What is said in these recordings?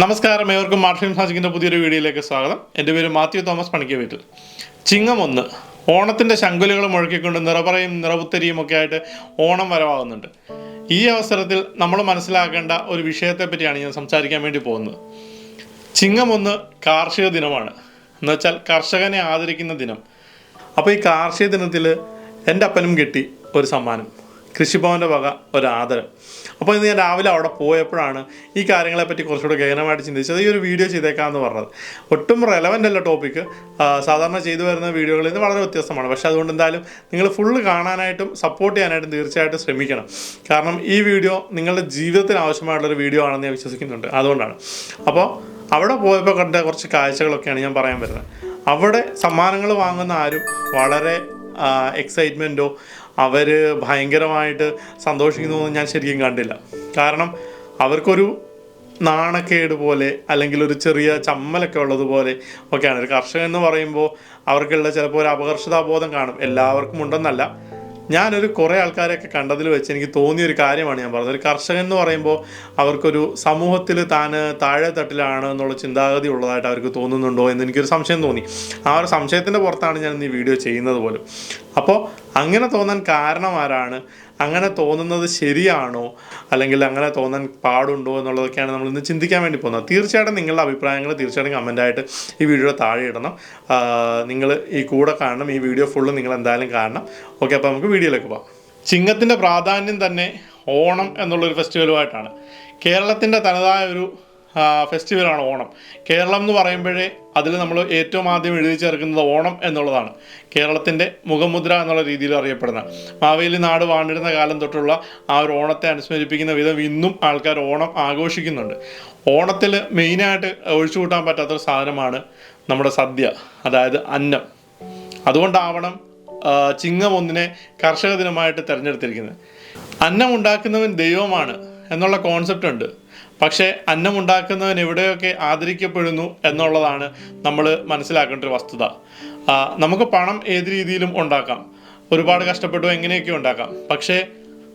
നമസ്കാരം. ഏവർക്കും മാർഷ്യം ഫാസിക്കിന്റെ പുതിയൊരു വീഡിയോയിലേക്ക് സ്വാഗതം. എന്റെ പേര് മാത്യു തോമസ് പണിക്ക് വീട്ടിൽ. ചിങ്ങം ഒന്ന് ഓണത്തിന്റെ ശങ്കുലുകൾ മുഴക്കിക്കൊണ്ട് നിറപറയും നിറപുത്തരിയും ഒക്കെ ആയിട്ട് ഓണം വരവാകുന്നുണ്ട്. ഈ അവസരത്തിൽ നമ്മൾ മനസ്സിലാക്കേണ്ട ഒരു വിഷയത്തെ പറ്റിയാണ് ഞാൻ സംസാരിക്കാൻ വേണ്ടി പോകുന്നത്. ചിങ്ങം ഒന്ന് കാർഷിക ദിനമാണ്. എന്നുവെച്ചാൽ കർഷകനെ ആദരിക്കുന്ന ദിനം. അപ്പോൾ ഈ കാർഷിക ദിനത്തിൽ എന്റെ അപ്പനും കിട്ടി ഒരു സമ്മാനം. കൃഷിഭവന്റെ വക ഒരാദരം. അപ്പോൾ ഇന്ന് ഞാൻ രാവിലെ അവിടെ പോയപ്പോഴാണ് ഈ കാര്യങ്ങളെപ്പറ്റി കുറച്ചുകൂടെ ഗഹനമായിട്ട് ചിന്തിച്ചത്. ഈ ഒരു വീഡിയോ ചെയ്തേക്കാമെന്ന് പറഞ്ഞത്. ഒട്ടും റെലവന്റ് അല്ല ടോപ്പിക്ക് സാധാരണ ചെയ്തു വരുന്ന വീഡിയോകളിൽ നിന്ന് വളരെ വ്യത്യസ്തമാണ്. പക്ഷേ അതുകൊണ്ട് എന്തായാലും നിങ്ങൾ ഫുള്ള് കാണാനായിട്ടും സപ്പോർട്ട് ചെയ്യാനായിട്ടും തീർച്ചയായിട്ടും ശ്രമിക്കണം. കാരണം ഈ വീഡിയോ നിങ്ങളുടെ ജീവിതത്തിന് ആവശ്യമായിട്ടുള്ളൊരു വീഡിയോ ആണെന്ന് ഞാൻ വിശ്വസിക്കുന്നുണ്ട്. അതുകൊണ്ടാണ്. അപ്പോൾ അവിടെ പോയപ്പോൾ കണ്ട കുറച്ച് കാഴ്ചകളൊക്കെയാണ് ഞാൻ പറയാൻ വരുന്നത്. അവിടെ സമ്മാനങ്ങൾ വാങ്ങുന്ന ആരും വളരെ എക്സൈറ്റ്മെന്റോ അവർ ഭയങ്കരമായിട്ട് സന്തോഷിക്കുന്നതൊന്നും ഞാൻ ശരിക്കും കണ്ടില്ല. കാരണം അവർക്കൊരു നാണക്കേട് പോലെ അല്ലെങ്കിൽ ഒരു ചെറിയ ചമ്മലൊക്കെ ഉള്ളതുപോലെ ഒക്കെയാണ്. ഒരു കർഷകൻ എന്ന് പറയുമ്പോൾ അവർക്കുള്ള ചിലപ്പോൾ ഒരു അപകർഷതാബോധം കാണും. എല്ലാവർക്കും ഉണ്ടെന്നല്ല. ഞാനൊരു കുറേ ആൾക്കാരെയൊക്കെ കണ്ടതിൽ വെച്ച് എനിക്ക് തോന്നിയ ഒരു കാര്യമാണ് ഞാൻ പറഞ്ഞത്. ഒരു കർഷകൻ എന്ന് പറയുമ്പോൾ അവർക്കൊരു സമൂഹത്തിൽ താൻ താഴെ തട്ടിലാണ് എന്നുള്ള ചിന്താഗതി ഉള്ളതായിട്ട് അവർക്ക് തോന്നുന്നുണ്ടോ എന്ന് എനിക്കൊരു സംശയം തോന്നി. ആ ഒരു സംശയത്തിന്റെ പുറത്താണ് ഞാൻ ഈ വീഡിയോ ചെയ്യുന്നത് പോലും. അപ്പോൾ അങ്ങനെ തോന്നാൻ കാരണം ആരാണ്? അങ്ങനെ തോന്നുന്നത് ശരിയാണോ? അല്ലെങ്കിൽ അങ്ങനെ തോന്നാൻ പാടുണ്ടോ എന്നുള്ളതൊക്കെയാണ് നമ്മൾ ഇന്ന് ചിന്തിക്കാൻ വേണ്ടി പോകുന്നത്. തീർച്ചയായിട്ടും നിങ്ങളുടെ അഭിപ്രായങ്ങൾ തീർച്ചയായിട്ടും കമന്റായിട്ട് ഈ വീഡിയോ താഴെ ഇടണം. നിങ്ങൾ ഈ കൂടെ കാണണം. ഈ വീഡിയോ ഫുള്ള് നിങ്ങൾ എന്തായാലും കാണണം. ഓക്കെ അപ്പോൾ നമുക്ക് വീഡിയോയിലേക്ക് പോകാം ചിങ്ങത്തിന്റെ പ്രാധാന്യം തന്നെ ഓണം എന്നുള്ളൊരു ഫെസ്റ്റിവലുമായിട്ടാണ് കേരളത്തിന്റെ തനതായ ഒരു ഫെസ്റ്റിവലാണ് ഓണം. കേരളം എന്ന് പറയുമ്പോഴേ അതിൽ നമ്മൾ ഏറ്റവും ആദ്യം എഴുതി ചേർക്കുന്നത് ഓണം എന്നുള്ളതാണ്. കേരളത്തിന്റെ മുഖമുദ്ര എന്നുള്ള രീതിയിൽ അറിയപ്പെടുന്ന. മാവേലി നാട് വാണിടുന്ന കാലം തൊട്ടുള്ള ആ ഒരു ഓണത്തെ അനുസ്മരിപ്പിക്കുന്ന വിധം ഇന്നും ആൾക്കാർ ഓണം ആഘോഷിക്കുന്നുണ്ട്. ഓണത്തിൽ മെയിനായിട്ട് ഒഴിച്ചു കൂട്ടാൻ പറ്റാത്തൊരു സാധനമാണ് നമ്മുടെ സദ്യ അതായത് അന്നം. അതുകൊണ്ടാവണം ചിങ്ങം ഒന്നിനെ കർഷക ദിനമായിട്ട് തിരഞ്ഞെടുത്തിരിക്കുന്നത്. അന്നം ഉണ്ടാക്കുന്നവൻ ദൈവമാണ് എന്നുള്ള കോൺസെപ്റ്റ് ഉണ്ട്. പക്ഷേ അന്നമുണ്ടാക്കുന്നവൻ എവിടെയൊക്കെ ആദരിക്കപ്പെടുന്നു എന്നുള്ളതാണ് നമ്മൾ മനസ്സിലാക്കേണ്ട ഒരു വസ്തുത. നമുക്ക് പണം ഏത് രീതിയിലും ഉണ്ടാക്കാം. ഒരുപാട് കഷ്ടപ്പെട്ടു എങ്ങനെയൊക്കെ ഉണ്ടാക്കാം. പക്ഷേ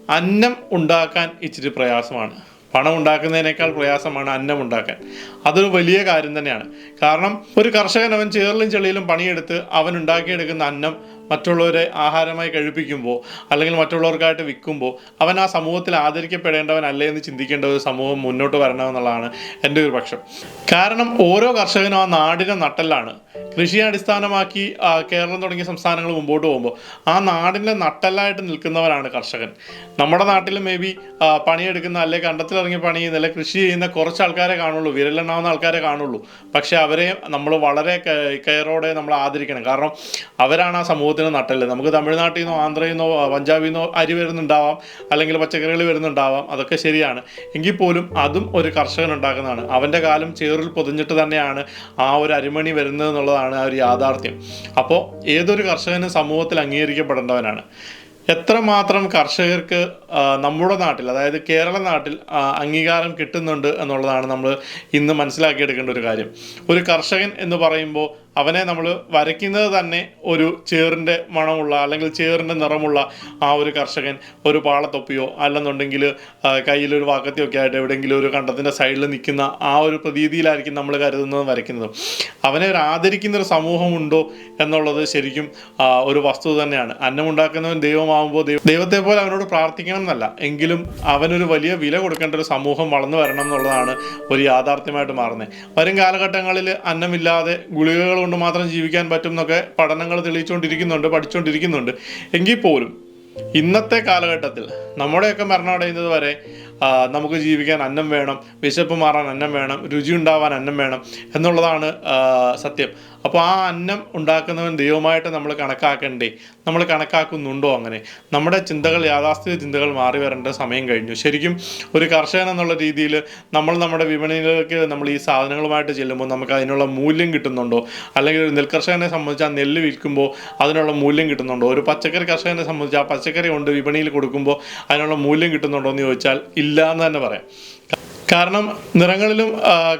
അന്നം ഉണ്ടാക്കാൻ ഇച്ചിരി പ്രയാസമാണ്. പണം ഉണ്ടാക്കുന്നതിനേക്കാൾ പ്രയാസമാണ് അന്നം ഉണ്ടാക്കാൻ. അതൊരു വലിയ കാര്യം തന്നെയാണ്. കാരണം ഒരു കർഷകൻ അവൻ ചേറിലും ചെളിയിലും പണിയെടുത്ത് അവൻ ഉണ്ടാക്കിയെടുക്കുന്ന അന്നം മറ്റുള്ളവരെ ആഹാരമായി കഴിപ്പിക്കുമ്പോൾ അല്ലെങ്കിൽ മറ്റുള്ളവർക്കായിട്ട് വിൽക്കുമ്പോൾ അവൻ ആ സമൂഹത്തിൽ ആദരിക്കപ്പെടേണ്ടവൻ ആദരിക്കപ്പെടേണ്ടവനല്ലേ എന്ന് ചിന്തിക്കേണ്ട ഒരു സമൂഹം മുന്നോട്ട് വരണമെന്നുള്ളതാണ് എന്റെ ഒരു പക്ഷം. കാരണം ഓരോ കർഷകനും ആ നാടിനെ നട്ടലാണ് കൃഷിയെ അടിസ്ഥാനമാക്കി കേരളം തുടങ്ങിയ സംസ്ഥാനങ്ങൾ മുമ്പോട്ട് പോകുമ്പോൾ ആ നാടിന്റെ നട്ടെല്ലായിട്ട് നിൽക്കുന്നവരാണ് കർഷകൻ. നമ്മുടെ നാട്ടിൽ മേ ബി പണിയെടുക്കുന്ന അല്ലെങ്കിൽ കണ്ടത്തിലിറങ്ങി പണി ചെയ്യുന്ന അല്ലെങ്കിൽ കൃഷി ചെയ്യുന്ന കുറച്ച് ആൾക്കാരെ കാണുള്ളൂ വിരലെണ്ണാവുന്ന ആൾക്കാരെ കാണുള്ളൂ. പക്ഷെ അവരെ നമ്മൾ വളരെ കെയറോടെ നമ്മൾ ആദരിക്കണം. കാരണം അവരാണ് ആ സമൂഹത്തിന് നട്ടൽ നമുക്ക് തമിഴ്നാട്ടിൽ നിന്നോ ആന്ധ്രയിൽ നിന്നോ പഞ്ചാബിൽ നിന്നോ അരി വരുന്നുണ്ടാവാം അല്ലെങ്കിൽ പച്ചക്കറികൾ വരുന്നുണ്ടാവാം അതൊക്കെ ശരിയാണ്. എങ്കിൽ പോലും അതും ഒരു കർഷകൻ ഉണ്ടാക്കുന്നതാണ്. അവന്റെ കാലം ചേറിൽ പൊതിഞ്ഞിട്ട് തന്നെയാണ് ആ ഒരു അരിമണി വരുന്നത് എന്നുള്ളതാണ് ആ ഒരു യാഥാർത്ഥ്യം. അപ്പോൾ ഏതൊരു കർഷകനും സമൂഹത്തിൽ അംഗീകരിക്കപ്പെടേണ്ടവനാണ്. എത്രമാത്രം കർഷകർക്ക് നമ്മുടെ നാട്ടിൽ അതായത് കേരള നാട്ടിൽ അംഗീകാരം കിട്ടുന്നുണ്ട് എന്നുള്ളതാണ് നമ്മൾ ഇന്ന് മനസ്സിലാക്കിയെടുക്കേണ്ട ഒരു കാര്യം. ഒരു കർഷകൻ എന്ന് പറയുമ്പോൾ അവനെ നമ്മൾ വരയ്ക്കുന്നത് തന്നെ ഒരു ചേറിന്റെ മണമുള്ള അല്ലെങ്കിൽ ചേറിന്റെ നിറമുള്ള ആ ഒരു കർഷകൻ ഒരു പാളത്തൊപ്പിയോ അല്ലെന്നുണ്ടെങ്കിൽ കയ്യിലൊരു വാക്കത്തിയൊക്കെ ആയിട്ട് എവിടെയെങ്കിലും ഒരു കണ്ടത്തിന്റെ സൈഡിൽ നിൽക്കുന്ന ആ ഒരു പ്രതീതിയിലായിരിക്കും നമ്മൾ കരുതുന്നത് വരയ്ക്കുന്നത്. അവനെ ഒരു ആദരിക്കുന്ന ഒരു സമൂഹമുണ്ടോ എന്നുള്ളത് ശരിക്കും ഒരു വസ്തുത തന്നെയാണ്. അന്നമുണ്ടാക്കുന്നവൻ ദൈവമാകുമ്പോൾ ദൈവം ദൈവത്തെ പോലെ അവനോട് പ്രാർത്ഥിക്കണം എന്നല്ല എങ്കിലും അവനൊരു വലിയ വില കൊടുക്കേണ്ട ഒരു സമൂഹം വളർന്നു വരണം എന്നുള്ളതാണ് ഒരു യാഥാർത്ഥ്യമായിട്ട് മാറുന്നത്. വരും കാലഘട്ടങ്ങളിൽ അന്നമില്ലാതെ ഗുളികകൾ കൊണ്ട് മാത്രം ജീവിക്കാൻ പറ്റും എന്നൊക്കെ പഠനങ്ങൾ തെളിയിച്ചുകൊണ്ടിരിക്കുന്നുണ്ട് പഠിച്ചുകൊണ്ടിരിക്കുന്നുണ്ട്. എങ്കിൽ പോലും ഇന്നത്തെ കാലഘട്ടത്തിൽ നമ്മുടെയൊക്കെ മരണമടയുന്നത് വരെ നമുക്ക് ജീവിക്കാൻ അന്നം വേണം വിശപ്പ് മാറാൻ അന്നം വേണം രുചി ഉണ്ടാവാൻ അന്നം വേണം എന്നുള്ളതാണ് സത്യം. അപ്പോൾ ആ അന്നം ഉണ്ടാക്കുന്നവൻ ദൈവമായിട്ട് നമ്മൾ കണക്കാക്കണ്ടേ? നമ്മൾ കണക്കാക്കുന്നുണ്ടോ അങ്ങനെ? നമ്മുടെ ചിന്തകൾ യാഥാസ്ഥിക ചിന്തകൾ മാറി വരേണ്ട സമയം കഴിഞ്ഞു. ശരിക്കും ഒരു കർഷകൻ എന്നുള്ള രീതിയിൽ നമ്മൾ നമ്മുടെ വിപണിയിലേക്ക് നമ്മൾ ഈ സാധനങ്ങളുമായിട്ട് ചെല്ലുമ്പോൾ നമുക്ക് അതിനുള്ള മൂല്യം കിട്ടുന്നുണ്ടോ? അല്ലെങ്കിൽ ഒരു നെൽകർഷകനെ സംബന്ധിച്ച് ആ നെല്ല് വിൽക്കുമ്പോൾ അതിനുള്ള മൂല്യം കിട്ടുന്നുണ്ടോ? ഒരു പച്ചക്കറി കർഷകനെ സംബന്ധിച്ച് ആ പച്ചക്കറി കൊണ്ട് വിപണിയിൽ കൊടുക്കുമ്പോൾ അതിനുള്ള മൂല്യം കിട്ടുന്നുണ്ടോ എന്ന് ചോദിച്ചാൽ ഇല്ല. എന്ന് തന്നെ പറയാം. കാരണം നിറങ്ങളിലും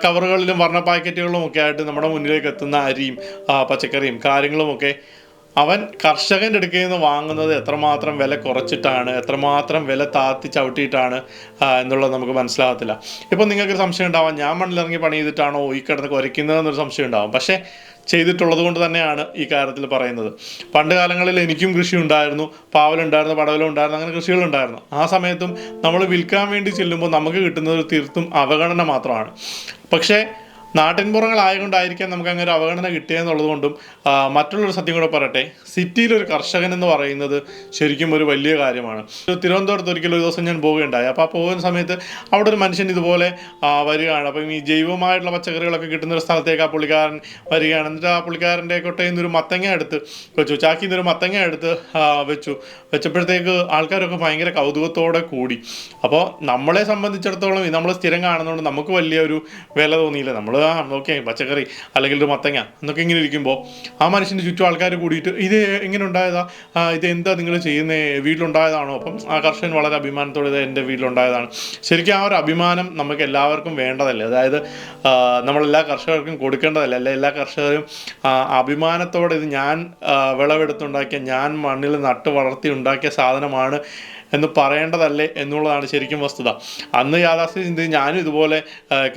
കവറുകളിലും വർണ പാക്കറ്റുകളിലും ഒക്കെ ആയിട്ട് നമ്മുടെ മുന്നിലേക്ക് എത്തുന്ന അരിയും പച്ചക്കറിയും കാര്യങ്ങളുമൊക്കെ അവൻ കർഷകന്റെ അടുക്കൽ നിന്ന് വാങ്ങുന്നത് എത്രമാത്രം വില കുറച്ചിട്ടാണ് എത്രമാത്രം വില താത്തി ചവിട്ടിയിട്ടാണ് എന്നുള്ളത് നമുക്ക് മനസ്സിലാകത്തില്ല. ഇപ്പം നിങ്ങൾക്ക് സംശയം ഉണ്ടാവാം. ഞാൻ മണ്ണിലിറങ്ങി പണി ചെയ്തിട്ടാണോ ഈ കിടന്ന് കുരയ്ക്കുന്നതെന്നൊരു സംശയം ഉണ്ടാവും. പക്ഷേ ചെയ്തിട്ടുള്ളത് കൊണ്ട് തന്നെയാണ് ഈ കാര്യത്തിൽ പറയുന്നത്. പണ്ട് കാലങ്ങളിൽ എനിക്കും കൃഷി ഉണ്ടായിരുന്നു. പാവലുണ്ടായിരുന്നു പടവലുണ്ടായിരുന്നു അങ്ങനെ കൃഷികളുണ്ടായിരുന്നു. ആ സമയത്തും നമ്മൾ വിൽക്കാൻ വേണ്ടി ചെല്ലുമ്പോൾ നമുക്ക് കിട്ടുന്നത് തീർത്തും അവഗണന മാത്രമാണ്. പക്ഷേ നാട്ടിൻപുറങ്ങളായതുകൊണ്ടായിരിക്കാം നമുക്ക് അങ്ങനെ ഒരു അവഗണന കിട്ടിയെന്നുള്ളത് കൊണ്ടും മറ്റുള്ളൊരു സത്യം കൂടെ പറയട്ടെ. സിറ്റിയിലൊരു കർഷകൻ എന്ന് പറയുന്നത് ശരിക്കും ഒരു വലിയ കാര്യമാണ്. തിരുവനന്തപുരത്ത് ഒരിക്കലും ഒരു ദിവസം ഞാൻ പോവുകയുണ്ടായി. അപ്പോൾ ആ പോകുന്ന സമയത്ത് അവിടെ ഒരു മനുഷ്യൻ ഇതുപോലെ വരികയാണ്. അപ്പം ഈ ജൈവമായിട്ടുള്ള പച്ചക്കറികളൊക്കെ കിട്ടുന്ന ഒരു സ്ഥലത്തേക്ക് ആ പുള്ളിക്കാരൻ വരികയാണ്. എന്നിട്ട് ആ പുള്ളിക്കാരന്റെ കൊട്ടയിൽ നിന്ന് ഒരു മത്തങ്ങ എടുത്ത് വെച്ചു. ചാക്കിൽ നിന്ന് ഒരു മത്തങ്ങ എടുത്ത് വെച്ചു. വെച്ചപ്പോഴത്തേക്ക് ആൾക്കാരൊക്കെ ഭയങ്കര കൗതുകത്തോടെ കൂടി. അപ്പോൾ നമ്മളെ സംബന്ധിച്ചിടത്തോളം നമ്മൾ സ്ഥിരം കാണുന്നതുകൊണ്ട് നമുക്ക് വലിയൊരു വില തോന്നിയില്ല. നമ്മൾ ആ ഓക്കെ പച്ചക്കറി അല്ലെങ്കിൽ ഒരു മത്തങ്ങ എന്നൊക്കെ ഇങ്ങനെ ഇരിക്കുമ്പോൾ ആ മനുഷ്യന്റെ ചുറ്റും ആൾക്കാർ കൂടിയിട്ട് ഇത് എങ്ങനെ ഉണ്ടായതാ? ഇത് എന്താ നിങ്ങൾ ചെയ്യുന്നത് വീട്ടിലുണ്ടായതാണോ? അപ്പം ആ കർഷകൻ വളരെ അഭിമാനത്തോടെ ഇത് എന്റെ വീട്ടിലുണ്ടായതാണ്. ശരിക്കും ആ ഒരു അഭിമാനം നമുക്ക് എല്ലാവർക്കും വേണ്ടതല്ലേ? അതായത് നമ്മളെല്ലാ കർഷകർക്കും കൊടുക്കേണ്ടതല്ല? അല്ല എല്ലാ കർഷകരും അഭിമാനത്തോടെ ഇത് ഞാൻ വിളവെടുത്തുണ്ടാക്കിയ ഞാൻ മണ്ണിൽ നട്ട് വളർത്തി ഉണ്ടാക്കിയ സാധനമാണ് എന്ന് പറയേണ്ടതല്ലേ എന്നുള്ളതാണ് ശരിക്കും വസ്തുത. അന്ന് യാഥാസ്ഥ്യ ചിന്തി ഞാനും ഇതുപോലെ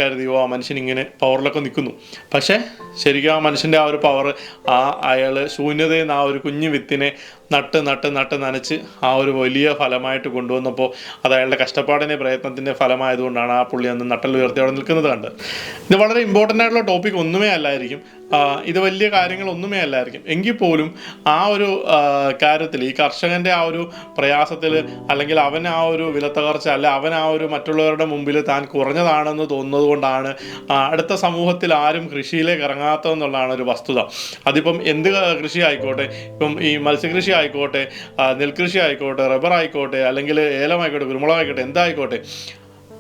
കരുതി ഓ ആ മനുഷ്യൻ ഇങ്ങനെ പവറിലൊക്കെ നിൽക്കുന്നു. പക്ഷേ ശരിക്കും ആ മനുഷ്യന്റെ ആ ഒരു പവർ ആ അയാൾ ശൂന്യതയിൽ നിന്ന് ആ ഒരു കുഞ്ഞു വിത്തിനെ നട്ട് നട്ട് നട്ട് നനച്ച് ആ ഒരു വലിയ ഫലമായിട്ട് കൊണ്ടുവന്നപ്പോൾ അത് അയാളുടെ കഷ്ടപ്പാടിന്റെ പ്രയത്നത്തിന്റെ ഫലമായതുകൊണ്ടാണ് ആ പുള്ളി അന്ന് നട്ടൽ ഉയർത്തി അവിടെ നിൽക്കുന്നത് കണ്ട്. ഇത് വളരെ ഇമ്പോർട്ടന്റ് ആയിട്ടുള്ള ടോപ്പിക് ഒന്നുമേ അല്ലായിരിക്കും. ഇത് വലിയ കാര്യങ്ങളൊന്നുമേ അല്ലായിരിക്കും. എങ്കിൽ പോലും ആ ഒരു കാര്യത്തിൽ ഈ കർഷകന്റെ ആ ഒരു പ്രയാസത്തിൽ അല്ലെങ്കിൽ അവൻ ആ ഒരു വിലത്തകർച്ച അല്ല അവൻ ആ ഒരു മറ്റുള്ളവരുടെ മുമ്പിൽ താൻ കുറഞ്ഞതാണെന്ന് തോന്നുന്നത് കൊണ്ടാണ് അടുത്ത സമൂഹത്തിൽ ആരും കൃഷിയിലേക്ക് ഇറങ്ങാത്തതെന്നുള്ളതാണ് ഒരു വസ്തുത. അതിപ്പം എന്ത് കൃഷി ആയിക്കോട്ടെ ഇപ്പം ഈ മത്സ്യകൃഷി ആയിക്കോട്ടെ നെൽകൃഷി ആയിക്കോട്ടെ റബ്ബർ ആയിക്കോട്ടെ അല്ലെങ്കിൽ ഏലമായിക്കോട്ടെ കുരുമുളകായിക്കോട്ടെ എന്തായിക്കോട്ടെ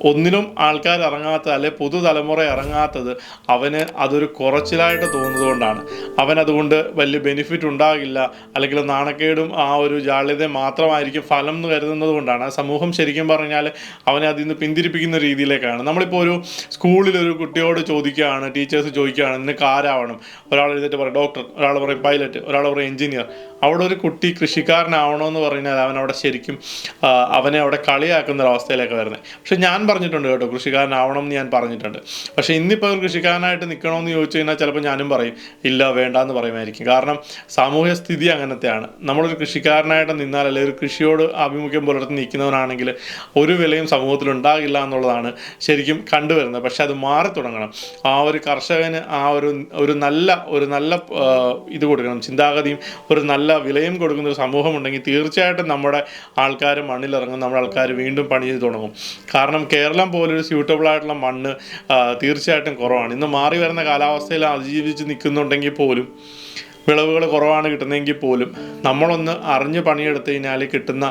ഒന്നിനും ആൾക്കാർ ഇറങ്ങാത്ത അല്ലെ പുതുതലമുറ ഇറങ്ങാത്തത് അവന് അതൊരു കുറച്ചിലായിട്ട് തോന്നുന്നത് കൊണ്ടാണ് അവൻ അതുകൊണ്ട് വലിയ ബെനിഫിറ്റ് ഉണ്ടാകില്ല അല്ലെങ്കിൽ നാണക്കേടും ആ ഒരു ജാള്യത മാത്രമായിരിക്കും ഫലം എന്ന് കരുതുന്നത് കൊണ്ടാണ് സമൂഹം ശരിക്കും പറഞ്ഞാൽ അവനെ അതിൽ നിന്ന് പിന്തിരിപ്പിക്കുന്ന രീതിയിലേക്കാണ്. നമ്മളിപ്പോൾ ഒരു സ്കൂളിൽ ഒരു കുട്ടിയോട് ചോദിക്കുകയാണ് ടീച്ചേഴ്സ് ചോദിക്കുകയാണ് നിനക്ക് ആരാവണം? ഒരാൾ എഴുതിയിട്ട് പറയും ഡോക്ടർ ഒരാൾ പറയും പൈലറ്റ് ഒരാൾ പറയും എഞ്ചിനീയർ അവിടെ ഒരു കുട്ടി കൃഷിക്കാരനാവണമെന്ന് പറഞ്ഞാൽ അവൻ അവിടെ ശരിക്കും അവനെ അവിടെ കളിയാക്കുന്ന ഒരു അവസ്ഥയിലേക്ക് വരുന്നത്. പക്ഷെ ഞാൻ പറഞ്ഞിട്ടുണ്ട് കേട്ടോ കൃഷിക്കാരനാവണം എന്ന് ഞാൻ പറഞ്ഞിട്ടുണ്ട്. പക്ഷെ ഇന്നിപ്പോൾ ഒരു കൃഷിക്കാരനായിട്ട് നിൽക്കണമെന്ന് ചോദിച്ചു കഴിഞ്ഞാൽ ചിലപ്പോൾ ഞാനും പറയും ഇല്ല വേണ്ട എന്ന് പറയുമായിരിക്കും. കാരണം സാമൂഹ്യ സ്ഥിതി അങ്ങനത്തെയാണ്. നമ്മളൊരു കൃഷിക്കാരനായിട്ട് നിന്നാൽ അല്ലെങ്കിൽ ഒരു കൃഷിയോട് ആഭിമുഖ്യം പുലർത്തി നിൽക്കുന്നവനാണെങ്കിൽ ഒരു വിലയും സമൂഹത്തിൽ ഉണ്ടാകില്ല എന്നുള്ളതാണ് ശരിക്കും കണ്ടുവരുന്നത്. പക്ഷെ അത് മാറി തുടങ്ങണം. ആ ഒരു കർഷകന് ആ ഒരു ഒരു നല്ല ഒരു നല്ല ഇത് കൊടുക്കണം ചിന്താഗതിയും ഒരു നല്ല വിലയും കൊടുക്കുന്ന ഒരു സമൂഹം ഉണ്ടെങ്കിൽ തീർച്ചയായിട്ടും നമ്മുടെ ആൾക്കാർ മണ്ണിലിറങ്ങും നമ്മുടെ ആൾക്കാർ വീണ്ടും പണി ചെയ്ത് തുടങ്ങും. കാരണം കേരളം പോലൊരു സ്യൂട്ടബിൾ ആയിട്ടുള്ള മണ്ണ് തീർച്ചയായിട്ടും കുറവാണ്. ഇന്ന് മാറി വരുന്ന കാലാവസ്ഥയിൽ അതിജീവിച്ച് നിൽക്കുന്നുണ്ടെങ്കിൽ പോലും വിളവുകൾ കുറവാണ് കിട്ടുന്നതെങ്കിൽ പോലും നമ്മളൊന്ന് അറിഞ്ഞ് പണിയെടുത്ത് കഴിഞ്ഞാൽ കിട്ടുന്ന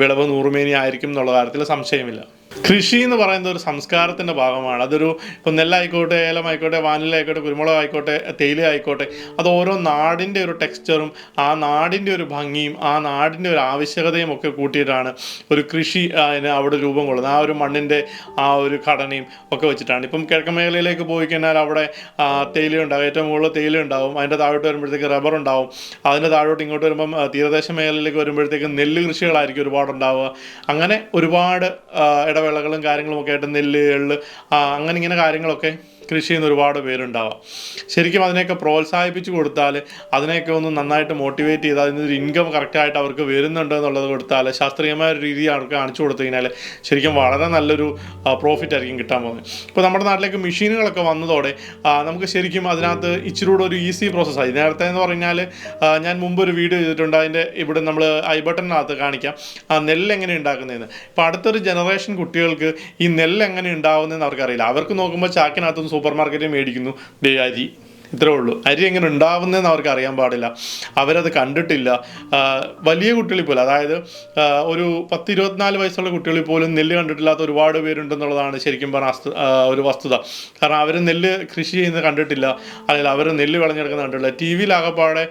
വിളവ് നൂറുമേനി ആയിരിക്കും എന്നുള്ള കാര്യത്തിൽ സംശയമില്ല. കൃഷി എന്ന് പറയുന്നത് ഒരു സംസ്കാരത്തിന്റെ ഭാഗമാണ്. അതൊരു ഇപ്പം നെല്ലായിക്കോട്ടെ ഏലമായിക്കോട്ടെ വാനിലായിക്കോട്ടെ കുരുമുളക് ആയിക്കോട്ടെ തേയില ആയിക്കോട്ടെ അത് ഓരോ നാടിന്റെ ഒരു ടെക്സ്ചറും ആ നാടിന്റെ ഒരു ഭംഗിയും ആ നാടിന്റെ ഒരു ആവശ്യകതയും ഒക്കെ കൂട്ടിയിട്ടാണ് ഒരു കൃഷി അതിന് അവിടെ രൂപം കൊള്ളുന്നത്. ആ ഒരു മണ്ണിന്റെ ആ ഒരു ഘടനയും ഒക്കെ വെച്ചിട്ടാണ്. ഇപ്പം കിഴക്കൻ മേഖലയിലേക്ക് പോയി കഴിഞ്ഞാൽ അവിടെ തേയില ഉണ്ടാകും ഏറ്റവും മുകളിൽ തേയില ഉണ്ടാവും അതിന്റെ താഴോട്ട് വരുമ്പോഴത്തേക്ക് റബ്ബർ ഉണ്ടാവും. അതിന്റെ താഴോട്ട് ഇങ്ങോട്ട് വരുമ്പം തീരദേശ മേഖലയിലേക്ക് വരുമ്പോഴത്തേക്ക് നെല്ല് കൃഷികളായിരിക്കും ഒരുപാട് ഉണ്ടാവുക അങ്ങനെ ഒരുപാട് ആ, ഇടവേളകളും കാര്യങ്ങളും ഒക്കെ ആയിട്ട് നെല്ല് എള്ള് ആ, അങ്ങനെ ഇങ്ങനെ കാര്യങ്ങളൊക്കെ കൃഷി ചെയ്യുന്ന ഒരുപാട് പേരുണ്ടാവാം. ശരിക്കും അതിനെയൊക്കെ പ്രോത്സാഹിപ്പിച്ച് കൊടുത്താൽ അതിനെയൊക്കെ ഒന്ന് നന്നായിട്ട് മോട്ടിവേറ്റ് ചെയ്ത് അതിന്റെ ഒരു ഇൻകം കറക്റ്റായിട്ട് അവർക്ക് വരുന്നുണ്ട് എന്നുള്ളത് കൊടുത്താൽ ശാസ്ത്രീയമായ ഒരു രീതി അവർക്ക് കാണിച്ചു കൊടുത്തു കഴിഞ്ഞാൽ ശരിക്കും വളരെ നല്ലൊരു പ്രോഫിറ്റ് ആയിരിക്കും കിട്ടാൻ പോകുന്നത്. ഇപ്പോൾ നമ്മുടെ നാട്ടിലേക്ക് മെഷീനുകളൊക്കെ വന്നതോടെ നമുക്ക് ശരിക്കും അതിനകത്ത് ഇച്ചിരി കൂടെ ഒരു ഈസി പ്രോസസ്സായി നേരത്തെ എന്ന് പറഞ്ഞാൽ ഞാൻ മുമ്പ് ഒരു വീഡിയോ ചെയ്തിട്ടുണ്ട്. അതിന്റെ ഇവിടെ നമ്മൾ ഐ ബട്ടണിനകത്ത് കാണിക്കാം. ആ നെല്ല് എങ്ങനെ ഉണ്ടാക്കുന്നതെന്ന് ഇപ്പോൾ അടുത്തൊരു ജനറേഷൻ കുട്ടികൾക്ക് ഈ നെല്ല് എങ്ങനെ ഉണ്ടാവുന്നതെന്ന് അവർക്കറിയില്ല. അവർക്ക് നോക്കുമ്പോൾ ചാക്കിനകത്തുനിന്ന് സൂപ്പർ മാർക്കറ്റിൽ മേടിക്കുന്നു ഡേ അരി ഇത്രേ ഉള്ളൂ. അരി എങ്ങനെ ഉണ്ടാവുന്നതെന്ന് അവർക്ക് അറിയാൻ പാടില്ല. അവരത് കണ്ടിട്ടില്ല. വലിയ കുട്ടികളിൽ പോലും അതായത് ഒരു പത്ത് ഇരുപത്തിനാല് വയസ്സുള്ള കുട്ടികളിൽ പോലും നെല്ല് കണ്ടിട്ടില്ലാത്ത ഒരുപാട് പേരുണ്ടെന്നുള്ളതാണ് ശരിക്കും പറഞ്ഞ ഒരു വസ്തുത. കാരണം അവർ നെല്ല് കൃഷി ചെയ്യുന്നത് കണ്ടിട്ടില്ല. അല്ലെങ്കിൽ അവർ നെല്ല് വിളഞ്ഞെടുക്കുന്നത് കണ്ടിട്ടില്ല. ടി വിയിലാകപ്പാടെ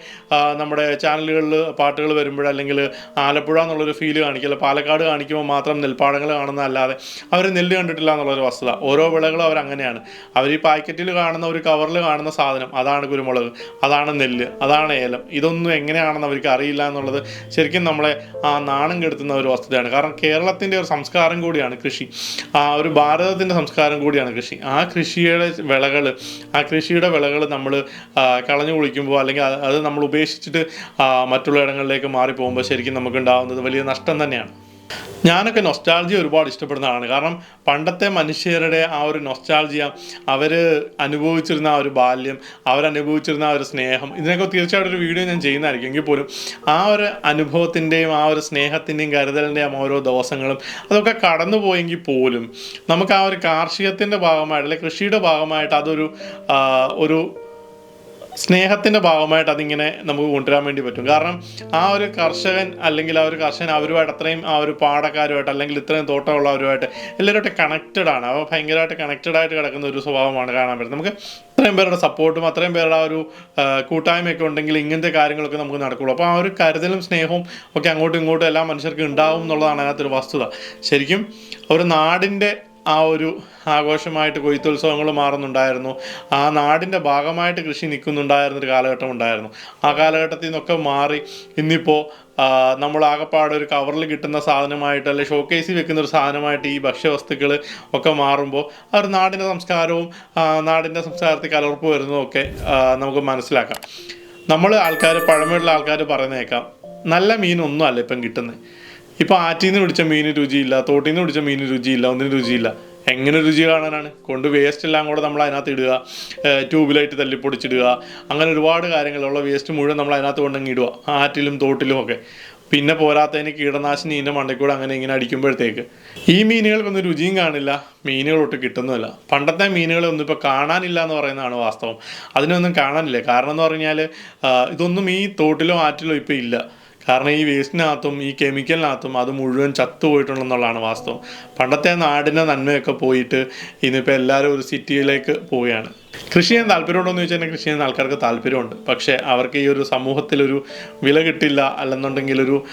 നമ്മുടെ ചാനലുകളിൽ പാട്ടുകൾ വരുമ്പോൾ അല്ലെങ്കിൽ ആലപ്പുഴ എന്നുള്ളൊരു ഫീൽ കാണിക്കില്ല പാലക്കാട് കാണിക്കുമ്പോൾ മാത്രം നെൽപ്പാടങ്ങൾ കാണുന്നതല്ലാതെ അവർ നെല്ല് കണ്ടിട്ടില്ല എന്നുള്ളൊരു വസ്തുത. ഓരോ വിളകളും അവർ അങ്ങനെയാണ് അവർ ഈ പാക്കറ്റിൽ കാണുന്ന ഒരു കവറിൽ കാണുന്ന സാധനം സാധനം അതാണ് കുരുമുളക് അതാണ് നെല്ല് അതാണ് ഏലം. ഇതൊന്നും എങ്ങനെയാണെന്ന് അവർക്ക് അറിയില്ല എന്നുള്ളത് ശരിക്കും നമ്മളെ ആ നാണം കെടുത്തുന്ന ഒരു വസ്തുതയാണ്. കാരണം കേരളത്തിന്റെ ഒരു സംസ്കാരം കൂടിയാണ് കൃഷി. ആ ഒരു ഭാരതത്തിന്റെ സംസ്കാരം കൂടിയാണ് കൃഷി. ആ കൃഷിയുടെ വിളകൾ ആ കൃഷിയുടെ വിളകൾ നമ്മൾ കളഞ്ഞു കുളിക്കുമ്പോൾ അല്ലെങ്കിൽ അത് നമ്മൾ ഉപേക്ഷിച്ചിട്ട് മറ്റുള്ള ഇടങ്ങളിലേക്ക് മാറിപ്പോകുമ്പോൾ ശരിക്കും നമുക്ക് ഉണ്ടാകുന്നത് വലിയ നഷ്ടം തന്നെയാണ്. ഞാനൊക്കെ നൊസ്റ്റാൾജി ഒരുപാട് ഇഷ്ടപ്പെടുന്ന ആളാണ്. കാരണം പണ്ടത്തെ മനുഷ്യരുടെ ആ ഒരു നൊസ്റ്റാൾജിയ അവർ അനുഭവിച്ചിരുന്ന ആ ഒരു ബാല്യം അവരനുഭവിച്ചിരുന്ന ആ ഒരു സ്നേഹം ഇതിനൊക്കെ തീർച്ചയായിട്ടും ഒരു വീഡിയോ ഞാൻ ചെയ്യുന്നതായിരിക്കും. എങ്കിൽ പോലും ആ ഒരു അനുഭവത്തിന്റെയും ആ ഒരു സ്നേഹത്തിന്റെയും കരുതലിന്റെയും ഓരോ ദിവസങ്ങളും അതൊക്കെ കടന്നുപോയെങ്കിൽ പോലും നമുക്ക് ആ ഒരു കാർഷികത്തിന്റെ ഭാഗമായിട്ട് അല്ലെങ്കിൽ കൃഷിയുടെ ഭാഗമായിട്ട് അതൊരു ഒരു സ്നേഹത്തിന്റെ ഭാഗമായിട്ട് അതിങ്ങനെ നമുക്ക് കൊണ്ടുവരാൻ വേണ്ടി പറ്റും. കാരണം ആ ഒരു കർഷകൻ അല്ലെങ്കിൽ ആ ഒരു കർഷകൻ അവരുമായിട്ട് അത്രയും ആ ഒരു പാടക്കാരുമായിട്ട് അല്ലെങ്കിൽ ഇത്രയും തോട്ടമുള്ളവരുമായിട്ട് എല്ലാവരുമായിട്ട് കണക്റ്റഡ് ആണ്. അവ ഭയങ്കരമായിട്ട് കണക്റ്റഡ് ആയിട്ട് കിടക്കുന്ന ഒരു സ്വഭാവമാണ് കാണാൻ പറ്റുന്നത്. നമുക്ക് അത്രയും പേരുടെ സപ്പോർട്ടും അത്രയും പേരുടെ ആ ഒരു കൂട്ടായ്മയൊക്കെ ഉണ്ടെങ്കിൽ ഇങ്ങനത്തെ കാര്യങ്ങളൊക്കെ നമുക്ക് നടക്കുള്ളൂ. അപ്പോൾ ആ ഒരു കരുതലും സ്നേഹവും ഒക്കെ അങ്ങോട്ടും ഇങ്ങോട്ടും എല്ലാ മനുഷ്യർക്കും ഉണ്ടാവും എന്നുള്ളതാണ് അതിനകത്തൊരു വസ്തുത. ശരിക്കും ഒരു നാടിന്റെ ആ ഒരു ആഘോഷമായിട്ട് കൊയ്ത്തുത്സവങ്ങൾ മാറുന്നുണ്ടായിരുന്നു. ആ നാടിന്റെ ഭാഗമായിട്ട് കൃഷി നിൽക്കുന്നുണ്ടായിരുന്ന ഒരു കാലഘട്ടം ഉണ്ടായിരുന്നു. ആ കാലഘട്ടത്തിൽ നിന്നൊക്കെ മാറി ഇന്നിപ്പോൾ നമ്മൾ ആകെപ്പാടെ ഒരു കവറിൽ കിട്ടുന്ന സാധനമായിട്ട് അല്ലെങ്കിൽ ഷോക്കേസിൽ വെക്കുന്ന ഒരു സാധനമായിട്ട് ഈ ഭക്ഷ്യവസ്തുക്കൾ ഒക്കെ മാറുമ്പോൾ ഒരു നാടിന്റെ സംസ്കാരവും നാടിന്റെ സംസ്കാരത്തിൽ കലർപ്പ് വരുന്നതൊക്കെ നമുക്ക് മനസ്സിലാക്കാം. നമ്മൾ ആൾക്കാർ പഴമയുള്ള ആൾക്കാർ പറയുന്നേക്കാം നല്ല മീനൊന്നും അല്ല ഇപ്പം കിട്ടുന്നത്. ഇപ്പൊ ആറ്റിൽ നിന്ന് പിടിച്ച മീന് രുചിയില്ല തോട്ടിൽ നിന്ന് പിടിച്ച മീന് രുചിയില്ല ഒന്നിനും രുചിയില്ല. എങ്ങനെ രുചി കാണാനാണ്? കൊണ്ട് വേസ്റ്റ് എല്ലാം കൂടെ നമ്മൾ അതിനകത്ത് ഇടുക ട്യൂബിലായിട്ട് തല്ലിപ്പൊടിച്ചിടുക അങ്ങനെ ഒരുപാട് കാര്യങ്ങളുള്ള വേസ്റ്റ് മുഴുവൻ നമ്മൾ അതിനകത്ത് കൊണ്ടങ്ങ് ഇടുക ആറ്റിലും തോട്ടിലും ഒക്കെ. പിന്നെ പോരാത്തതിന് കീടനാശിനി ഇതിന്റെ മണ്ടയ്ക്കൂടെ അങ്ങനെ ഇങ്ങനെ അടിക്കുമ്പോഴത്തേക്ക്. ഈ മീനുകൾക്കൊന്നും രുചിയും കാണില്ല മീനുകൾ ഒട്ട് കിട്ടുന്നുമില്ല പണ്ടത്തെ മീനുകളെ ഒന്നും ഇപ്പോൾ കാണാനില്ല എന്ന് പറയുന്നതാണ് വാസ്തവം. അതിനൊന്നും കാണാനില്ല. കാരണം എന്ന് പറഞ്ഞാൽ ഇതൊന്നും ഈ തോട്ടിലോ ആറ്റിലോ ഇപ്പോൾ ഇല്ല. കാരണം ഈ വേസ്റ്റിനകത്തും ഈ കെമിക്കലിനകത്തും അത് മുഴുവൻ ചത്തുപോയിട്ടുണ്ടെന്നുള്ളതാണ് വാസ്തവം. പണ്ടത്തെ നാടിന്റെ നന്മയൊക്കെ പോയിട്ട് ഇന്നിപ്പോൾ എല്ലാവരും ഒരു സിറ്റിയിലേക്ക് പോവുകയാണ്. കൃഷി ചെയ്യാൻ താല്പര്യമുണ്ടോ എന്ന് ചോദിച്ചാൽ കൃഷി ചെയ്യുന്ന ആൾക്കാർക്ക് താല്പര്യമുണ്ട്. പക്ഷേ അവർക്ക് ഈ ഒരു സമൂഹത്തിലൊരു വില കിട്ടില്ല അല്ലെന്നുണ്ടെങ്കിൽ ഒരു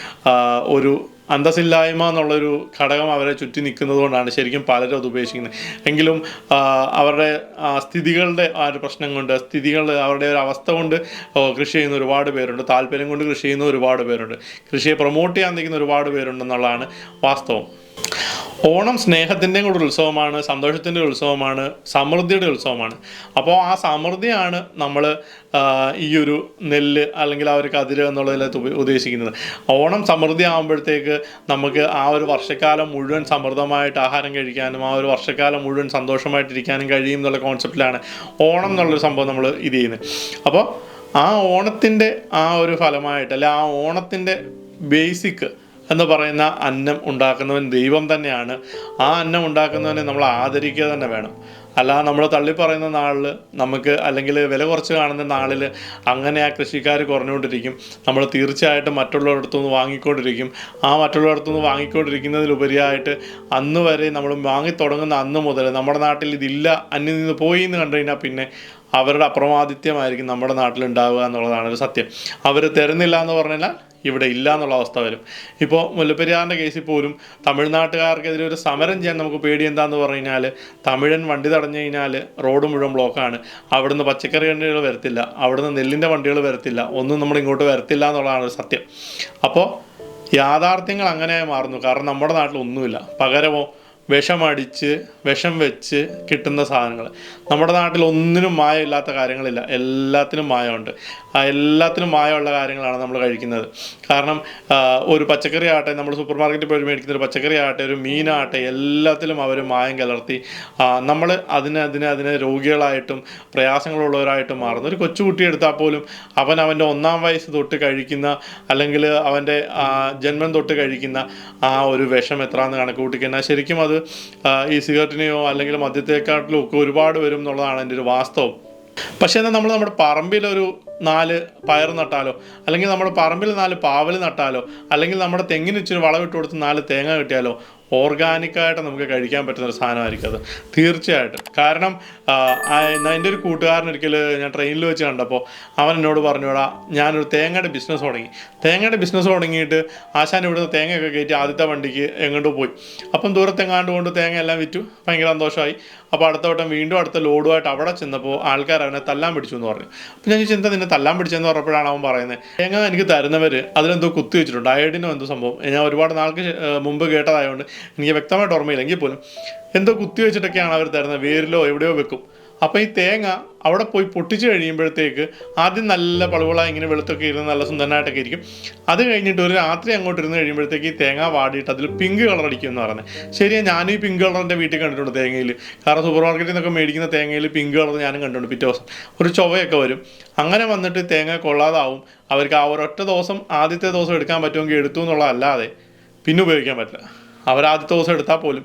ഒരു അന്തസ്സില്ലായ്മ എന്നുള്ളൊരു ഘടകം അവരെ ചുറ്റി നിൽക്കുന്നത് കൊണ്ടാണ് ശരിക്കും പലരും അത് ഉപേക്ഷിക്കുന്നത്. എങ്കിലും അവരുടെ സ്ഥിതികളുടെ ആ ഒരു പ്രശ്നം കൊണ്ട് സ്ഥിതികൾ അവരുടെ ഒരു അവസ്ഥ കൊണ്ട് കൃഷി ചെയ്യുന്ന ഒരുപാട് പേരുണ്ട്. താല്പര്യം കൊണ്ട് കൃഷി ചെയ്യുന്ന ഒരുപാട് പേരുണ്ട്. കൃഷിയെ പ്രൊമോട്ട് ചെയ്യാൻ നിൽക്കുന്ന ഒരുപാട് പേരുണ്ടെന്നുള്ളതാണ് വാസ്തവം. ഓണം സ്നേഹത്തിന്റെയും കൂടെ ഉത്സവമാണ് സന്തോഷത്തിന്റെ ഉത്സവമാണ് സമൃദ്ധിയുടെ ഉത്സവമാണ്. അപ്പോൾ ആ സമൃദ്ധിയാണ് നമ്മൾ ഈ ഒരു നെല്ല് അല്ലെങ്കിൽ ആ ഒരു കതിര് എന്നുള്ളതിലകത്ത് ഉദ്ദേശിക്കുന്നത്. ഓണം സമൃദ്ധി ആകുമ്പോഴത്തേക്ക് നമുക്ക് ആ ഒരു വർഷക്കാലം മുഴുവൻ സമൃദ്ധമായിട്ട് ആഹാരം കഴിക്കാനും ആ ഒരു വർഷക്കാലം മുഴുവൻ സന്തോഷമായിട്ടിരിക്കാനും കഴിയും എന്നുള്ള കോൺസെപ്റ്റിലാണ് ഓണം എന്നുള്ളൊരു സംഭവം നമ്മൾ ഇത് ചെയ്യുന്നത്. അപ്പോൾ ആ ഓണത്തിന്റെ ആ ഒരു ഫലമായിട്ട് അല്ലെ ആ ഓണത്തിന്റെ ബേസിക് എന്ന് പറയുന്ന അന്നം ഉണ്ടാക്കുന്നവൻ ദൈവം തന്നെയാണ്. ആ അന്നം ഉണ്ടാക്കുന്നവനെ നമ്മൾ ആദരിക്കുക തന്നെ വേണം. അല്ലാതെ നമ്മൾ തള്ളി പറയുന്ന നാളിൽ നമുക്ക് അല്ലെങ്കിൽ വില കുറച്ച് കാണുന്ന നാളിൽ അങ്ങനെ ആ കൃഷിക്കാർ കുറഞ്ഞുകൊണ്ടിരിക്കും. നമ്മൾ തീർച്ചയായിട്ടും മറ്റുള്ളവരടുത്തുനിന്ന് വാങ്ങിക്കൊണ്ടിരിക്കും. ആ മറ്റുള്ളവരുടെ മറ്റുള്ളവരടുത്തുനിന്ന് വാങ്ങിക്കൊണ്ടിരിക്കുന്നതിലുപരിയായിട്ട് അന്ന് വരെ നമ്മൾ വാങ്ങി തുടങ്ങുന്ന അന്ന് മുതൽ നമ്മുടെ നാട്ടിൽ ഇതില്ല അന്യം നിന്ന് പോയി എന്ന് കണ്ടു കഴിഞ്ഞാൽ പിന്നെ അവരുടെ അപ്രമാദിത്യമായിരിക്കും നമ്മുടെ നാട്ടിൽ ഉണ്ടാവുക എന്നുള്ളതാണ് ഒരു സത്യം. അവർ തരുന്നില്ല എന്ന് പറഞ്ഞാൽ ഇവിടെ ഇല്ല എന്നുള്ള അവസ്ഥ വരും. ഇപ്പോൾ മുല്ലപ്പെരിയാറിന്റെ കേസിൽ പോലും തമിഴ്നാട്ടുകാർക്കെതിരെ ഒരു സമരം ചെയ്യാൻ നമുക്ക് പേടി എന്താന്ന് പറഞ്ഞു കഴിഞ്ഞാൽ തമിഴൻ വണ്ടി തടഞ്ഞു കഴിഞ്ഞാൽ റോഡ് മുഴുവൻ ബ്ലോക്കാണ് അവിടുന്ന് പച്ചക്കറി വണ്ടികൾ വരത്തില്ല. അവിടുന്ന് നെല്ലിന്റെ വണ്ടികൾ വരത്തില്ല. ഒന്നും നമ്മൾ ഇങ്ങോട്ട് വരത്തില്ല എന്നുള്ളതാണ് സത്യം. അപ്പോൾ യാഥാർത്ഥ്യങ്ങൾ അങ്ങനെ മാറുന്നു. കാരണം നമ്മുടെ നാട്ടിൽ ഒന്നുമില്ല. പകരമോ വിഷമടിച്ച് വിഷം വെച്ച് കിട്ടുന്ന സാധനങ്ങൾ. നമ്മുടെ നാട്ടിൽ ഒന്നിനും മായമില്ലാത്ത കാര്യങ്ങളില്ല. എല്ലാത്തിനും മായമുണ്ട്. ആ എല്ലാത്തിനും മായമുള്ള കാര്യങ്ങളാണ് നമ്മൾ കഴിക്കുന്നത്. കാരണം ഒരു പച്ചക്കറി ആട്ടെ നമ്മൾ സൂപ്പർ മാർക്കറ്റിൽ പോയി മേടിക്കുന്ന ഒരു പച്ചക്കറി ആട്ടെ ഒരു മീനാട്ടെ എല്ലാത്തിലും അവർ മായം കലർത്തി നമ്മൾ അതിനെ അതിനെ അതിനെ രോഗികളായിട്ടും പ്രയാസങ്ങളുള്ളവരായിട്ടും മാറുന്നു. ഒരു കൊച്ചുകുട്ടി എടുത്താൽ പോലും അവൻ അവന്റെ ഒന്നാം വയസ്സ് തൊട്ട് കഴിക്കുന്ന അല്ലെങ്കിൽ അവന്റെ ജന്മം തൊട്ട് കഴിക്കുന്ന ആ ഒരു വിഷം എത്രയാണെന്ന് കണക്ക് കൂട്ടിക്കഴിഞ്ഞാൽ ശരിക്കും അത് ഈ സിഗരറ്റിനെയോ അല്ലെങ്കിൽ മദ്യത്തെക്കാട്ടിലും ഒക്കെ ഒരുപാട് വരും എന്നുള്ളതാണ് എന്റെ ഒരു വാസ്തവം. പക്ഷേ എന്നാൽ നമ്മൾ നമ്മുടെ പറമ്പിലൊരു നാല് പയർ നട്ടാലോ അല്ലെങ്കിൽ നമ്മുടെ പറമ്പിൽ നാല് പാവൽ നട്ടാലോ അല്ലെങ്കിൽ നമ്മുടെ തെങ്ങിന് ഇച്ചിരി വളമിട്ട് കൊടുത്ത് നാല് തേങ്ങ കിട്ടിയാലോ ഓർഗാനിക്കായിട്ട് നമുക്ക് കഴിക്കാൻ പറ്റുന്ന ഒരു സാധനമായിരിക്കും അത്. തീർച്ചയായിട്ടും. കാരണം എന്റെ ഒരു കൂട്ടുകാരൻ ഒരിക്കൽ ഞാൻ ട്രെയിനിൽ വെച്ച് കണ്ടപ്പോൾ അവൻ എന്നോട് പറഞ്ഞോടാ ഞാനൊരു തേങ്ങയുടെ ബിസിനസ് തുടങ്ങി. തേങ്ങയുടെ ബിസിനസ് തുടങ്ങിയിട്ട് ആശാൻ ഇവിടുന്ന് തേങ്ങയൊക്കെ കയറ്റി ആദ്യത്തെ വണ്ടിക്ക് എങ്ങോട്ട് പോയി. അപ്പം ദൂരത്തെങ്ങാണ്ട് കൊണ്ട് തേങ്ങ എല്ലാം വിറ്റു. ഭയങ്കര സന്തോഷമായി. അപ്പോൾ അടുത്ത വട്ടം വീണ്ടും അടുത്ത ലോഡുമായിട്ട് അവിടെ ചെന്നപ്പോൾ ആൾക്കാർ അവനെ തല്ലാൻ പിടിച്ചു എന്ന് പറഞ്ഞു. അപ്പോൾ ഞാൻ എന്താ നിന്നെ തല്ലാൻ പിടിച്ചെന്ന് പറഞ്ഞപ്പോഴാണ് അവൻ പറയുന്നത്? തേങ്ങ എനിക്ക് തരുന്നവർ അതിലെന്തോ കുത്തി വെച്ചിട്ടുണ്ട്. അയഡിനോ എന്തോ സംഭവം. ഞാൻ ഒരുപാട് നാൾക്ക് മുമ്പ് കേട്ടതായതുകൊണ്ട് എനിക്ക് വ്യക്തമായിട്ട് ഓർമ്മയില്ല. എങ്കിൽ പോലും എന്തോ കുത്തി വെച്ചിട്ടൊക്കെയാണ് അവർ തരുന്നത്. വേരിലോ എവിടെയോ വെക്കും. അപ്പോൾ ഈ തേങ്ങ അവിടെ പോയി പൊട്ടിച്ച് കഴിയുമ്പോഴത്തേക്ക് ആദ്യം നല്ല പളുകളായി ഇങ്ങനെ വെളുത്തൊക്കെ ഇരുന്ന് നല്ല സുന്ദരനായിട്ടൊക്കെ ഇരിക്കും. അത് കഴിഞ്ഞിട്ട് ഒരു രാത്രി അങ്ങോട്ട് ഇരുന്ന് കഴിയുമ്പോഴത്തേക്ക് ഈ തേങ്ങ വാടിയിട്ട് അതിൽ പിങ്ക് കളർ അടിക്കും എന്ന് പറയുന്നത്. ശരിയാ ഞാനും ഈ പിങ്ക് കളർ എന്റെ വീട്ടിൽ കണ്ടിട്ടുണ്ട് തേങ്ങയിൽ കാരണം സൂപ്പർ മാർക്കറ്റിൽ നിന്നൊക്കെ മേടിക്കുന്ന തേങ്ങയിൽ പിങ്ക് കളർ ഞാനും കണ്ടിട്ടുണ്ട് പിറ്റേ ദിവസം. ഒരു ചൊവയൊക്കെ വരും. അങ്ങനെ വന്നിട്ട് തേങ്ങ കൊള്ളാതാവും. അവർക്ക് ആ ഒരൊറ്റ ദിവസം ആദ്യത്തെ ദിവസം എടുക്കാൻ പറ്റുമെങ്കിൽ എടുത്തു എന്നുള്ളതല്ലാതെ പിന്നെ ഉപയോഗിക്കാൻ പറ്റില്ല. അവർ ആദ്യത്തെ ദിവസം എടുത്താൽ പോലും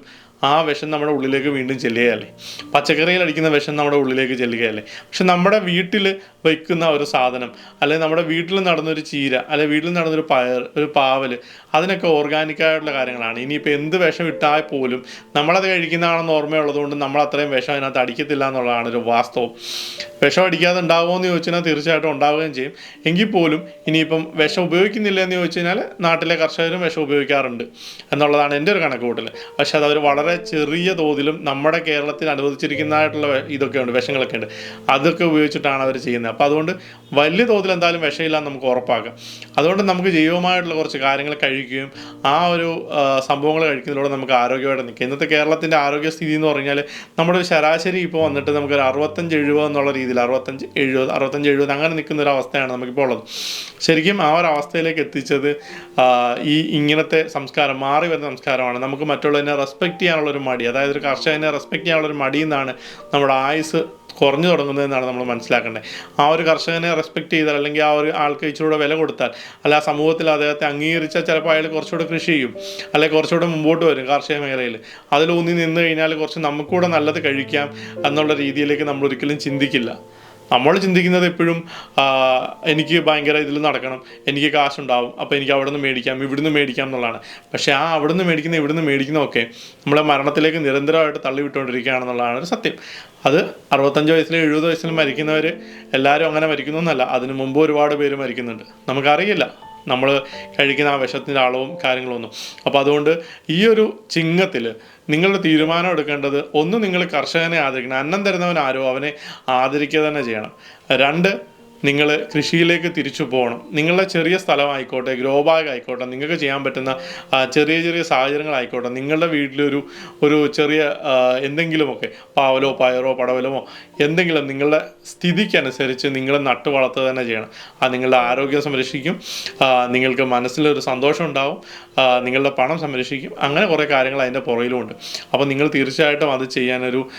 ആ വിഷം നമ്മുടെ ഉള്ളിലേക്ക് വീണ്ടും ചെല്ലുകയല്ലേ? പച്ചക്കറിയിൽ അടിക്കുന്ന വിഷം നമ്മുടെ ഉള്ളിലേക്ക് ചെല്ലുകയല്ലേ? പക്ഷെ നമ്മുടെ വീട്ടിൽ വയ്ക്കുന്ന ഒരു സാധനം അല്ലെങ്കിൽ നമ്മുടെ വീട്ടിൽ നടന്നൊരു ചീര അല്ലെങ്കിൽ വീട്ടിൽ നടന്നൊരു പയർ ഒരു പാവൽ അതിനൊക്കെ ഓർഗാനിക്കായിട്ടുള്ള കാര്യങ്ങളാണ്. ഇനിയിപ്പോൾ എന്ത് വിഷം ഇട്ടാൽ പോലും നമ്മളത് കഴിക്കുന്നതാണെന്ന് ഓർമ്മയുള്ളതുകൊണ്ട് നമ്മൾ അത്രയും വിഷം അതിനകത്ത് അടിക്കത്തില്ല എന്നുള്ളതാണ് ഒരു വാസ്തവം. വിഷം അടിക്കാതെ ഉണ്ടാവുമോ എന്ന് ചോദിച്ചാൽ തീർച്ചയായിട്ടും ഉണ്ടാവുകയും ചെയ്യും. എങ്കിൽ പോലും ഇനിയിപ്പം വിഷം ഉപയോഗിക്കുന്നില്ല എന്ന് ചോദിച്ചു കഴിഞ്ഞാൽ നാട്ടിലെ കർഷകരും വിഷം ഉപയോഗിക്കാറുണ്ട് എന്നുള്ളതാണ് എന്റെ ഒരു കണക്കുകൂട്ടൽ. പക്ഷെ അത് അവർ വളരെ ചെറിയ തോതിലും നമ്മുടെ കേരളത്തിൽ അനുവദിച്ചിരിക്കുന്നതായിട്ടുള്ള ഇതൊക്കെയുണ്ട് വിഷങ്ങളൊക്കെ ഉണ്ട്. അതൊക്കെ ഉപയോഗിച്ചിട്ടാണ് അവർ ചെയ്യുന്നത്. അപ്പോൾ അതുകൊണ്ട് വലിയ തോതിൽ എന്തായാലും വിഷമില്ലാന്ന് നമുക്ക് ഉറപ്പാക്കാം. അതുകൊണ്ട് നമുക്ക് ജൈവമായിട്ടുള്ള കുറച്ച് കാര്യങ്ങൾ കഴിക്കുകയും ആ ഒരു സംഭവങ്ങൾ കഴിക്കുന്നതിലൂടെ നമുക്ക് ആരോഗ്യമായിട്ട് നിൽക്കുക ഇന്നത്തെ കേരളത്തിന്റെ ആരോഗ്യസ്ഥിതി എന്ന് പറഞ്ഞാൽ നമ്മുടെ ശരാശരി ഇപ്പോൾ വന്നിട്ട് നമുക്കൊരു അറുപത്തഞ്ച് എഴുപത് എന്നുള്ള രീതിയിൽ അറുപത്തഞ്ച് എഴുപത് അറുപത്തഞ്ച് എഴുപത് അങ്ങനെ നിൽക്കുന്ന ഒരു അവസ്ഥയാണ് നമുക്കിപ്പോൾ ഉള്ളത്. ശരിക്കും ആ ഒരു അവസ്ഥയിലേക്ക് എത്തിച്ചത് ഈ ഇങ്ങനത്തെ സംസ്കാരം മാറി വരുന്ന സംസ്കാരമാണ്. നമുക്ക് മറ്റുള്ളതിനെ റെസ്പെക്ട് ചെയ്യാനുള്ള ഒരു മടി അതായത് ഒരു കർഷകനെ റെസ്പെക്ട് ചെയ്യാനുള്ള ഒരു മടി എന്നാണ് നമ്മുടെ ആയുസ് കുറഞ്ഞു തുടങ്ങുന്നതെന്നാണ് നമ്മൾ മനസ്സിലാക്കേണ്ടത്. ആ ഒരു കർഷകനെ റെസ്പെക്ട് ചെയ്താൽ അല്ലെങ്കിൽ ആ ഒരു ആൾക്ക് ഇച്ചിരൂടെ വില കൊടുത്താൽ അല്ല ആ സമൂഹത്തിൽ അദ്ദേഹത്തെ അംഗീകരിച്ചാൽ ചിലപ്പോൾ അയാൾ കുറച്ചുകൂടെ കൃഷി ചെയ്യും അല്ലെങ്കിൽ കുറച്ചുകൂടെ മുമ്പോട്ട് വരും കാർഷിക മേഖലയിൽ. അതിലൂന്നി നിന്ന് കഴിഞ്ഞാൽ കുറച്ച് നമുക്കൂടെ നല്ലത് കഴിക്കാം എന്നുള്ള രീതിയിലേക്ക് നമ്മൾ ഒരിക്കലും ചിന്തിക്കില്ല. നമ്മൾ ചിന്തിക്കുന്നത് എപ്പോഴും എനിക്ക് ഭയങ്കര ഇതിൽ നടക്കണം എനിക്ക് കാശുണ്ടാവും അപ്പോൾ എനിക്ക് അവിടെ നിന്ന് മേടിക്കാം ഇവിടുന്ന് മേടിക്കാം എന്നുള്ളതാണ്. പക്ഷേ ആ അവിടെ നിന്ന് മേടിക്കുന്ന ഇവിടുന്ന് മേടിക്കുന്നതൊക്കെ നമ്മളെ മരണത്തിലേക്ക് നിരന്തരമായിട്ട് തള്ളിവിട്ടുകൊണ്ടിരിക്കുകയാണെന്നുള്ളതാണ് ഒരു സത്യം. അത് അറുപത്തഞ്ച് വയസ്സിലും എഴുപത് വയസ്സിലും മരിക്കുന്നവർ എല്ലാവരും അങ്ങനെ മരിക്കുന്നു എന്നല്ല. അതിനു മുമ്പ് ഒരുപാട് പേര് മരിക്കുന്നുണ്ട്. നമുക്കറിയില്ല. നമ്മൾ കഴിക്കുന്ന ആ വിഷത്തിന്റെ അളവും കാര്യങ്ങളൊന്നും അപ്പോൾ അതുകൊണ്ട് ഈ ഒരു ചിങ്ങത്തിൽ നിങ്ങളുടെ തീരുമാനം എടുക്കേണ്ടത് ഒന്ന് നിങ്ങൾ കർഷകനെ ആദരിക്കണം. അന്നം തരുന്നവൻ ആരോ? അവനെ ആദരിക്കുക തന്നെ ചെയ്യണം. രണ്ട് നിങ്ങൾ കൃഷിയിലേക്ക് തിരിച്ചു പോകണം. നിങ്ങളുടെ ചെറിയ സ്ഥലമായിക്കോട്ടെ ഗ്രോ ബാഗ് ആയിക്കോട്ടെ നിങ്ങൾക്ക് ചെയ്യാൻ പറ്റുന്ന ചെറിയ ചെറിയ സാഹചര്യങ്ങളായിക്കോട്ടെ നിങ്ങളുടെ വീട്ടിലൊരു ഒരു ചെറിയ എന്തെങ്കിലുമൊക്കെ പാവലോ പയറോ പടവലമോ എന്തെങ്കിലും നിങ്ങളുടെ സ്ഥിതിക്കനുസരിച്ച് നിങ്ങൾ നട്ടു വളർത്തുക തന്നെ ചെയ്യണം. അത് നിങ്ങളുടെ ആരോഗ്യം സംരക്ഷിക്കും. നിങ്ങൾക്ക് മനസ്സിലൊരു സന്തോഷം ഉണ്ടാവും. നിങ്ങളുടെ പണം സംരക്ഷിക്കും. അങ്ങനെ കുറേ കാര്യങ്ങൾ അതിന്റെ പുറകിലുമുണ്ട്. അപ്പോൾ നിങ്ങൾ തീർച്ചയായിട്ടും അത് ചെയ്യാനൊരു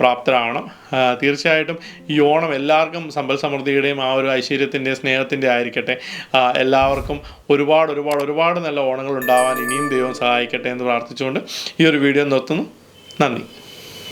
പ്രാപ്തരാവണം. തീർച്ചയായിട്ടും ഈ ഓണം എല്ലാവർക്കും സമ്പൽ സമൃദ്ധിയുടെയും ആ ഒരു ഐശ്വര്യത്തിന്റെ സ്നേഹത്തിന്റെ ആയിരിക്കട്ടെ. എല്ലാവർക്കും ഒരുപാട് ഒരുപാട് ഒരുപാട് നല്ല ഓണങ്ങൾ ഉണ്ടാവാൻ ഇനിയും ദൈവം സഹായിക്കട്ടെ എന്ന് പ്രാർത്ഥിച്ചുകൊണ്ട് ഈ ഒരു വീഡിയോ നിർത്തുന്നു. നന്ദി.